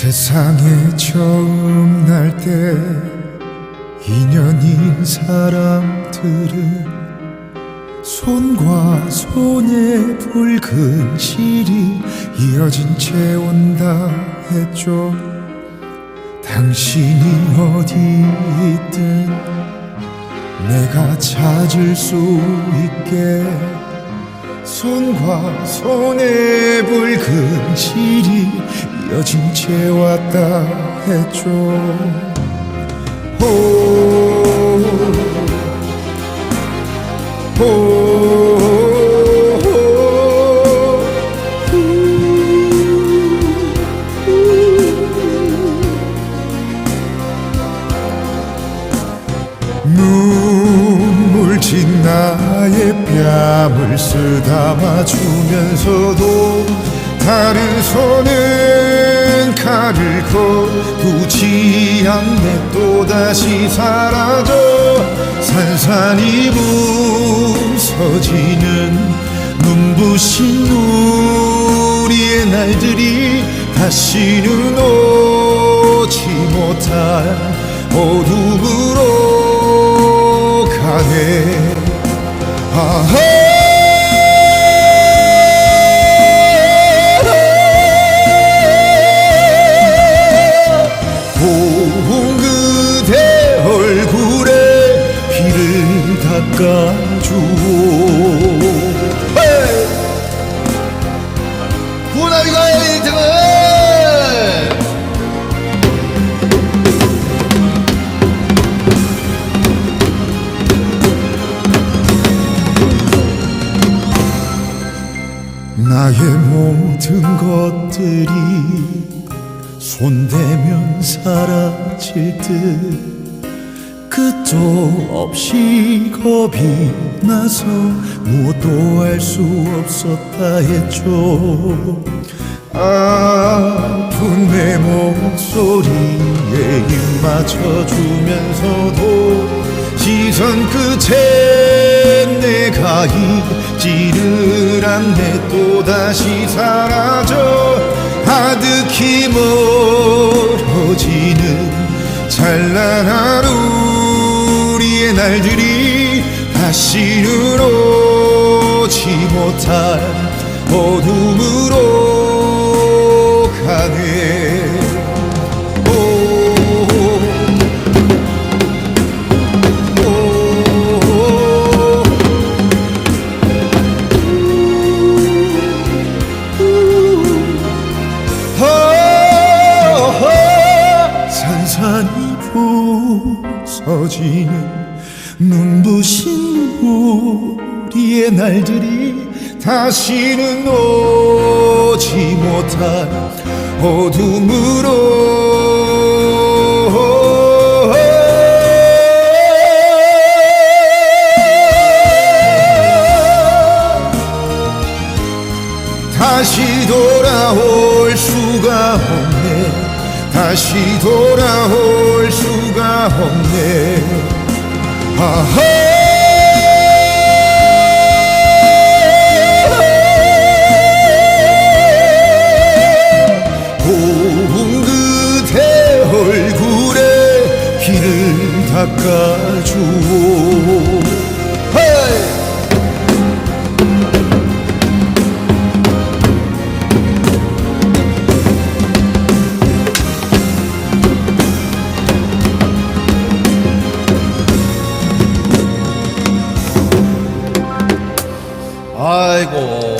세상에 처음 날 때 인연인 사람들은 손과 손에 붉은 실이 이어진 채 온다 했죠. 당신이 어디 있든 내가 찾을 수 있게 손과 손에 붉은 실이 이어진 채 왔다 했죠. 오, 오, 진 나의 뺨을 쓰다마 주면서도 다른 손은 칼을 거두지 않네. 또다시 사라져 산산이 부서지는 눈부신 우리의 날들이 다시는 오지 못할 어둠으로 닦아주오 헤이! 부나이가 1등은 나의 모든 것들이 손대면 사라질 듯 끝도 없이 겁이 나서 무엇도 할 수 없었다 했죠. 아픈 내 목소리에 입 맞춰주면서도 시선 끝에 내가 있지를 않네 또다시 사라져 아득히 멀어지는 찬란한 우 날들이 다시는 오지 못할 어둠으로 가네. 산산이 부서지는 눈부신 우리의 날들이 다시는 오지 못할 어둠으로 다시 돌아올 수가 없네. 다시 돌아올 아하 고운 그대 얼굴에 피를 닦아주오 아이고